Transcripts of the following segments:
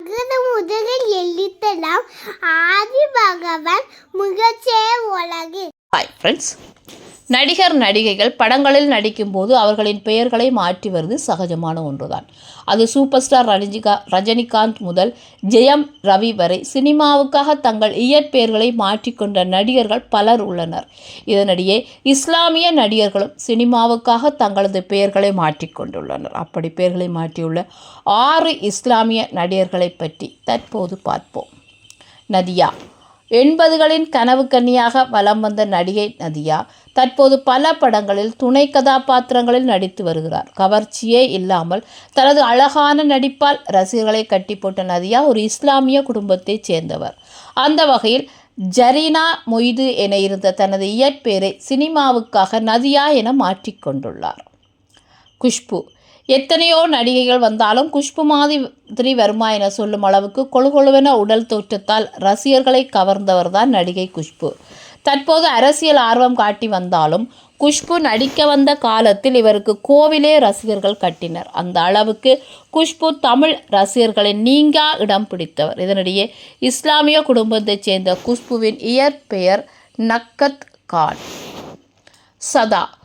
அகர முதலில் எழுத்தெல்லாம் ஆதி பகவன் முகச்சே உலகு ஹாய் ஃப்ரெண்ட்ஸ் நடிகர் நடிகைகள் படங்களில் நடிக்கும்போது அவர்களின் பெயர்களை மாற்றி வருவது சகஜமான ஒன்றுதான். அது சூப்பர் ஸ்டார் ரஜினிகா ரஜினிகாந்த் முதல் ஜெயம் ரவி வரை சினிமாவுக்காக தங்கள் இயற்பெயர்களை மாற்றிக்கொண்ட நடிகர்கள் பலர் உள்ளனர். இதனிடையே இஸ்லாமிய நடிகர்களும் சினிமாவுக்காக தங்களது பெயர்களை மாற்றிக்கொண்டுள்ளனர். அப்படி பெயர்களை மாற்றியுள்ள ஆறு இஸ்லாமிய நடிகர்களை பற்றி தற்போது பார்ப்போம். நதியா. எண்பதுகளின் கனவு கன்னியாக வலம் வந்த நடிகை நதியா தற்போது பல படங்களில் துணை கதாபாத்திரங்களில் நடித்து வருகிறார். கவர்ச்சியே இல்லாமல் தனது அழகான நடிப்பால் ரசிகர்களை கட்டி போட்ட நதியா ஒரு இஸ்லாமிய குடும்பத்தைச் சேர்ந்தவர். அந்த வகையில் ஜரீனா மொய்து என இருந்த தனது இயற்பெயரை சினிமாவுக்காக நதியா என மாற்றிக்கொண்டுள்ளார் குஷ்பு எத்தனையோ நடிகைகள் வந்தாலும் குஷ்பு மாதிரி வருமா என சொல்லும் அளவுக்கு கொழுகொழுவென உடல் தோற்றத்தால் ரசிகர்களை கவர்ந்தவர் தான் நடிகை குஷ்பு. தற்போது அரசியல் ஆர்வம் காட்டி வந்தாலும் குஷ்பு நடிக்க வந்த காலத்தில் இவருக்கு கோவிலே ரசிகர்கள் கட்டினர். அந்த அளவுக்கு குஷ்பு தமிழ் ரசிகர்களை நீங்கா இடம் பிடித்தவர். இதனிடையே இஸ்லாமிய குடும்பத்தைச் சேர்ந்த குஷ்புவின் இயற்பெயர் நக்கத் கான். சதா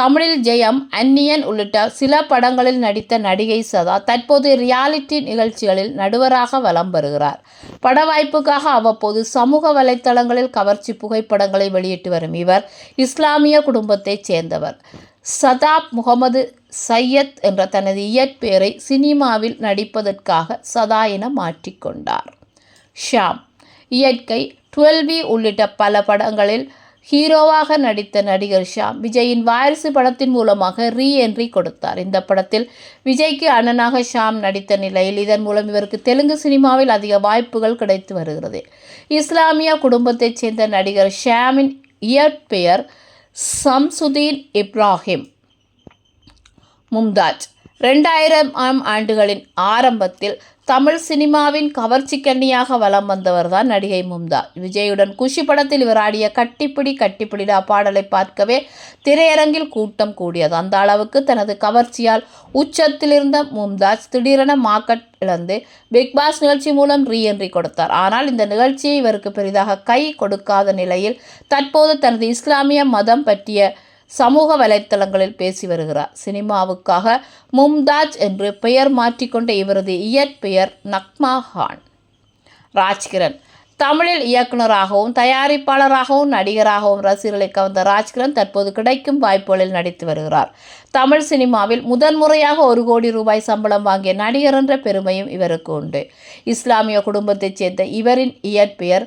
தமிழில் ஜெயம் அந்நியன் உள்ளிட்ட சில படங்களில் நடித்த நடிகை சதா தற்போது ரியாலிட்டி நிகழ்ச்சிகளில் நடுவராக வலம் வருகிறார். பட வாய்ப்புக்காக அவ்வப்போது சமூக வலைத்தளங்களில் கவர்ச்சி புகைப்படங்களை வெளியிட்டு வரும் இவர் இஸ்லாமிய குடும்பத்தைச் சேர்ந்தவர். சதாப் முகமது சையத் என்ற தனது இயற்பெயரை சினிமாவில் நடிப்பதற்காக சதா என மாற்றிக்கொண்டார் ஷாம் இயற்கை டுவெல்வி உள்ளிட்ட பல படங்களில் ஹீரோவாக நடித்த நடிகர் ஷாம் விஜயின் வாரிசு படத்தின் மூலமாக ரீ என்ட்ரி கொடுத்தார். இந்த படத்தில் விஜய்க்கு அண்ணனாக ஷாம் நடித்த நிலையில் இதன் மூலம் இவருக்கு தெலுங்கு சினிமாவில் அதிக வாய்ப்புகள் கிடைத்து வருகிறது. இஸ்லாமிய குடும்பத்தைச் சேர்ந்த நடிகர் ஷாமின் இயற்பெயர் சம்சுதீன் இப்ராஹிம் மும்தாஜ். ரெண்டாயிரம் ஆம் ஆண்டுகளின் ஆரம்பத்தில் தமிழ் சினிமாவின் கவர்ச்சி கண்ணியாக வலம் வந்தவர்தான் நடிகை மும்தா. விஜயுடன் குஷி படத்தில் இவர் ஆடிய கட்டிப்பிடி கட்டிப்பிடிடா பாடலை பார்க்கவே திரையரங்கில் கூட்டம் கூடியது. அந்த அளவுக்கு தனது கவர்ச்சியால் உச்சத்தில் இருந்த மும்தாஜ் திடீரென மார்க்கெட் இழந்து பிக் பாஸ் நிகழ்ச்சி மூலம் ரீஎன்ட்ரி கொடுத்தார். ஆனால் இந்த நிகழ்ச்சியை இவருக்கு பெரிதாக கை கொடுக்காத நிலையில் தற்போது தனது இஸ்லாமிய மதம் பற்றிய சமூக வலைத்தளங்களில் பேசி வருகிறார். சினிமாவுக்காக மும்தாஜ் என்று பெயர் மாற்றிக்கொண்ட இவரது இயற்பெயர் நக்மா ஹான் ராஜ்கிரண். தமிழில் இயக்குனராகவும் தயாரிப்பாளராகவும் நடிகராகவும் ரசிகர்களை கவர்ந்த ராஜ்கிரண் தற்போது கிடைக்கும் வாய்ப்புகளில் நடித்து வருகிறார். தமிழ் சினிமாவில் முதன்முறையாக ஒரு கோடி ரூபாய் சம்பளம் வாங்கிய நடிகர் என்ற பெருமையும் இவருக்கு உண்டு. இஸ்லாமிய குடும்பத்தைச் சேர்ந்த இவரின் இயற்பெயர்